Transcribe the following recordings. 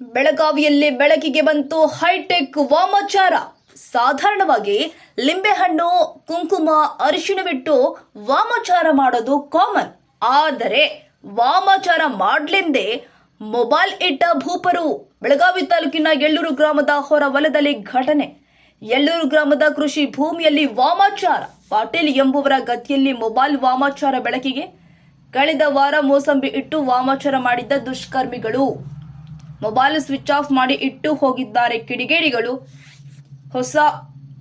ಬೆಳಗಾವಿಯಲ್ಲಿ ಬೆಳಕಿಗೆ ಬಂತು ಹೈಟೆಕ್ ವಾಮಾಚಾರ. ಸಾಧಾರಣವಾಗಿ ಲಿಂಬೆಹಣ್ಣು ಕುಂಕುಮ ಅರಿಶಿಣವಿಟ್ಟು ವಾಮಾಚಾರ ಮಾಡೋದು ಕಾಮನ್. ಆದರೆ ವಾಮಾಚಾರ ಮಾಡ್ಲೆಂದೇ ಮೊಬೈಲ್ ಇಟ್ಟ ಭೂಪರು. ಬೆಳಗಾವಿ ತಾಲೂಕಿನ ಎಳ್ಳೂರು ಗ್ರಾಮದ ಹೊರ ವಲಯದಲ್ಲಿ ಘಟನೆ. ಎಳ್ಳೂರು ಗ್ರಾಮದ ಕೃಷಿ ಭೂಮಿಯಲ್ಲಿ ವಾಮಾಚಾರ. ಪಾಟೀಲ್ ಎಂಬುವರ ಗತಿಯಲ್ಲಿ ಮೊಬೈಲ್ ವಾಮಾಚಾರ ಬೆಳಕಿಗೆ. ಕಳೆದ ವಾರ ಮೋಸಂಬಿ ಇಟ್ಟು ವಾಮಾಚಾರ ಮಾಡಿದ್ದ ದುಷ್ಕರ್ಮಿಗಳು. ಮೊಬೈಲ್ ಸ್ವಿಚ್ ಆಫ್ ಮಾಡಿ ಇಟ್ಟು ಹೋಗಿದ್ದಾರೆ ಕಿಡಿಗೇಡಿಗಳು. ಹೊಸ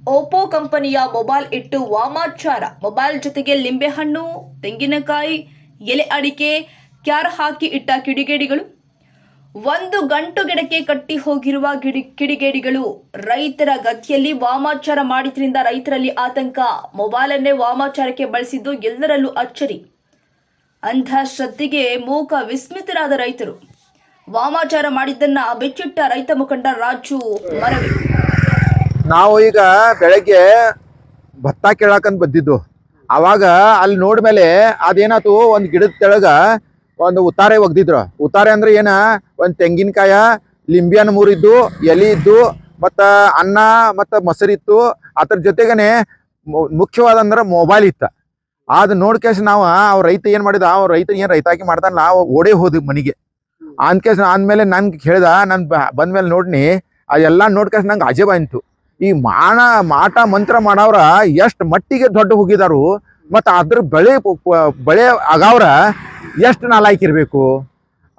ಓಪೋ ಕಂಪನಿಯ ಮೊಬೈಲ್ ಇಟ್ಟು ವಾಮಾಚಾರ. ಮೊಬೈಲ್ ಜೊತೆಗೆ ಲಿಂಬೆಹಣ್ಣು, ತೆಂಗಿನಕಾಯಿ, ಎಲೆ ಅಡಿಕೆ, ಕ್ಯಾರ್ ಹಾಕಿ ಇಟ್ಟ ಕಿಡಿಗೇಡಿಗಳು. ಒಂದು ಗಂಟು ಗಿಡಕ್ಕೆ ಕಟ್ಟಿ ಹೋಗಿರುವ ಗಿಡಿ ಕಿಡಿಗೇಡಿಗಳು. ರೈತರ ಗತಿಯಲ್ಲಿ ವಾಮಾಚಾರ ಮಾಡಿದ್ರಿಂದ ರೈತರಲ್ಲಿ ಆತಂಕ. ಮೊಬೈಲನ್ನೇ ವಾಮಾಚಾರಕ್ಕೆ ಬಳಸಿದ್ದು ಎಲ್ಲರಲ್ಲೂ ಅಚ್ಚರಿ. ಅಂಧಶ್ರದ್ಧೆಗೆ ಮೂಕ ವಿಸ್ಮಿತರಾದ ರೈತರು. ವಾಮಾಚಾರ ಮಾಡಿದ್ದನ್ನ ಬೆಚ್ಚಿಟ್ಟ ರೈತ ಮುಖಂಡ ರಾಜು ಮರವಿ ನಾವು ಈಗ ಬೆಳಗ್ಗೆ ಭತ್ತ ಕೇಳಾಕಂತ ಬಂದಿದ್ದು. ಅವಾಗ ಅಲ್ಲಿ ನೋಡ್ಮೇಲೆ ಅದೇನಾತು, ಒಂದು ಗಿಡದ ತೆಳಗ ಒಂದು ಉತ್ತಾರೆ ಒಗ್ದಿದ್ರು. ಉತ್ತಾರೆ ಅಂದ್ರೆ ಏನ? ಒಂದು ತೆಂಗಿನಕಾಯ, ಲಿಂಬಿಯನ್ ಮೂರಿದ್ದು, ಎಲಿ ಇದ್ದು, ಮತ್ತ ಅನ್ನ, ಮತ್ತ ಮೊಸರಿತ್ತು ಅದ್ರ ಜೊತೆಗನೆ ಮುಖ್ಯವಾದ ಅಂದ್ರೆ ಮೊಬೈಲ್ ಇತ್ತ. ಅದ್ ನೋಡ್ಕೇಶ್ ನಾವು, ಅವ್ರ ರೈತ ಏನ್ ಮಾಡಿದ? ಅವ್ರ ರೈತ ಏನ್ ರೈತಾಕಿ ಮಾಡ್ದ ನಾವು ಓಡೇ ಹೋದ್ವಿ ಮನಿಗೆ. ಅಂದ್ಕೇಶ ಆದ್ಮೇಲೆ ನನ್ಗೆ ಹೇಳ್ದ ನಾನು ಬಂದ್ಮೇಲೆ ನೋಡ್ನಿ ಅದೆಲ್ಲ ನೋಡ್ಕೇಸ್ ನಂಗೆ ಅಜೇಬ ಅಂತು ಈ ಮಾಣ ಮಾಟ, ಮಂತ್ರ ಮಾಡವ್ರ ಎಷ್ಟು ಮಟ್ಟಿಗೆ ದೊಡ್ಡ ಹೋಗಿದಾರು, ಮತ್ತು ಅದ್ರ ಬೆಳೆ ಬೆಳೆ ಆಗಾವ್ರ ಎಷ್ಟು ನಾಲಾಯ್ಕಿರ್ಬೇಕು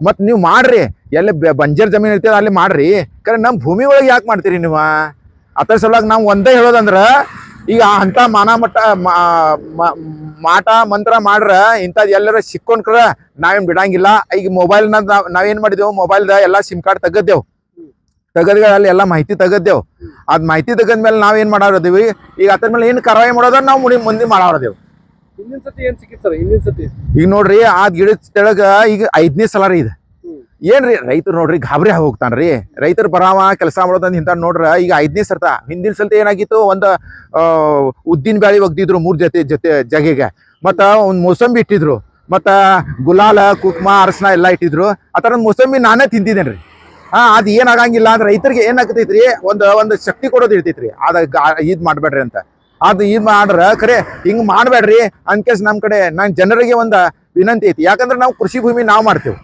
ಮತ್ತು ನೀವು ಮಾಡ್ರಿ, ಎಲ್ಲಿ ಬಂಜರ್ ಜಮೀನು ಇರ್ತೀವಿ ಅಲ್ಲಿ ಮಾಡ್ರಿ, ಕರೆ ನಮ್ಮ ಭೂಮಿ ಒಳಗೆ ಯಾಕೆ ಮಾಡ್ತೀರಿ ನೀವು? ಅದರ ಸಲುವಾಗಿ ನಾವು ಒಂದೇ ಹೇಳೋದಂದ್ರೆ, ಈಗ ಅಂಥ ಮಾನ ಮಟ್ಟ ಮಾಟ ಮಂತ್ರ ಮಾಡ್ರ ಇಂಥದ್ದು ಎಲ್ಲರ ಸಿಕ್ಕೊಂಡ್ರ ನಾವೇನು ಬಿಡಂಗಿಲ್ಲ. ಈಗ ಮೊಬೈಲ್ನ ನಾವೇನು ಮಾಡಿದೆವು? ಮೊಬೈಲ್ದ ಎಲ್ಲ ಸಿಮ್ ಕಾರ್ಡ್ ತೆಗದ್ದೇವು ತೆಗದ್ಗಳಲ್ಲಿ ಎಲ್ಲ ಮಾಹಿತಿ ತೆಗದ್ದೇವು ಅದ್ ಮಾಹಿತಿ ತೆಗದ್ಮೇಲೆ ನಾವೇನ್ ಮಾಡೋರದೀವಿ ಈಗ ಅದ್ರ ಮೇಲೆ ಏನ್ ಕರಾಯಿ ಮಾಡೋದ್ರ ನಾವು ಮುಡಿ ಮುಂದೆ ಮಾಡೋರದೇವು ಹಿಂದಿನ ಸತಿ ಏನ್ ಸಿಕ್ಕಿತ್ತು ಸರ್? ಹಿಂದಿನ ಸತಿ? ಈಗ ನೋಡ್ರಿ ಆ ಗಿಡದ ತೆಳಗ ಈಗ ಐದನೇ ಸಲ ರೀ ಇದು. ಏನ್ರಿ ರೈತರು ನೋಡ್ರಿ ಗಾಬರಿ ಹೋಗ್ತಾನ್ರಿ. ರೈತರು ಬರಾವ ಕೆಲಸ ಮಾಡೋದಂತ ಇಂತ ನೋಡ್ರ ಈಗ ಐದನೇ ಸರ್ತ ಹಿಂದಿನ ಸಲ ಏನಾಗಿತ್ತು? ಒಂದು ಉದ್ದಿನ ಬ್ಯಾಳಿ ಒಗ್ದಿದ್ರು ಮೂರ್ ಜೊತೆ ಜೊತೆ ಜಗೆಗೆ. ಮತ್ತು ಒಂದು ಮೋಸಂಬಿ ಇಟ್ಟಿದ್ರು. ಮತ್ತು ಗುಲಾಲ, ಕುಕ್ಮ ಅರಸನ ಎಲ್ಲ ಇಟ್ಟಿದ್ರು. ಆ ಥರದ ಮೋಸಂಬಿ ನಾನೇ ತಿಂದಿದ್ದೇನೆ ಹಾ, ಅದು ಏನ್ ಆಗಂಗಿಲ್ಲ ಅಂದ್ರೆ ರೈತರಿಗೆ ಏನ್ ರೀ ಒಂದು ಒಂದು ಶಕ್ತಿ ಕೊಡೋದು ಇರ್ತೈತ್ರಿ. ಅದ ಇದ್ ಮಾಡ್ಬೇಡ್ರಿ ಅಂತ. ಅದು ಇದ್ ಮಾಡ್ರ ಖರೆ ಹಿಂಗೆ ಮಾಡಬೇಡ್ರಿ. ಅನ್ಕೇಸ್ ನಮ್ಮ ಕಡೆ, ನಾನು ಜನರಿಗೆ ಒಂದು ವಿನಂತಿ ಐತಿ. ಯಾಕಂದ್ರೆ ನಾವು ಕೃಷಿ ಭೂಮಿ ನಾವು ಮಾಡ್ತೇವೆ.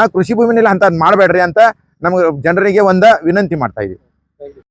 ಆ ಕೃಷಿ ಭೂಮಿನಲ್ಲಿ ಅಂತ ಮಾಡಬೇಡ್ರಿ ಅಂತ ನಮ್ಗೆ ಜನರಿಗೆ ಒಂದ ವಿನಂತಿ ಮಾಡ್ತಾ ಇದೀವಿ.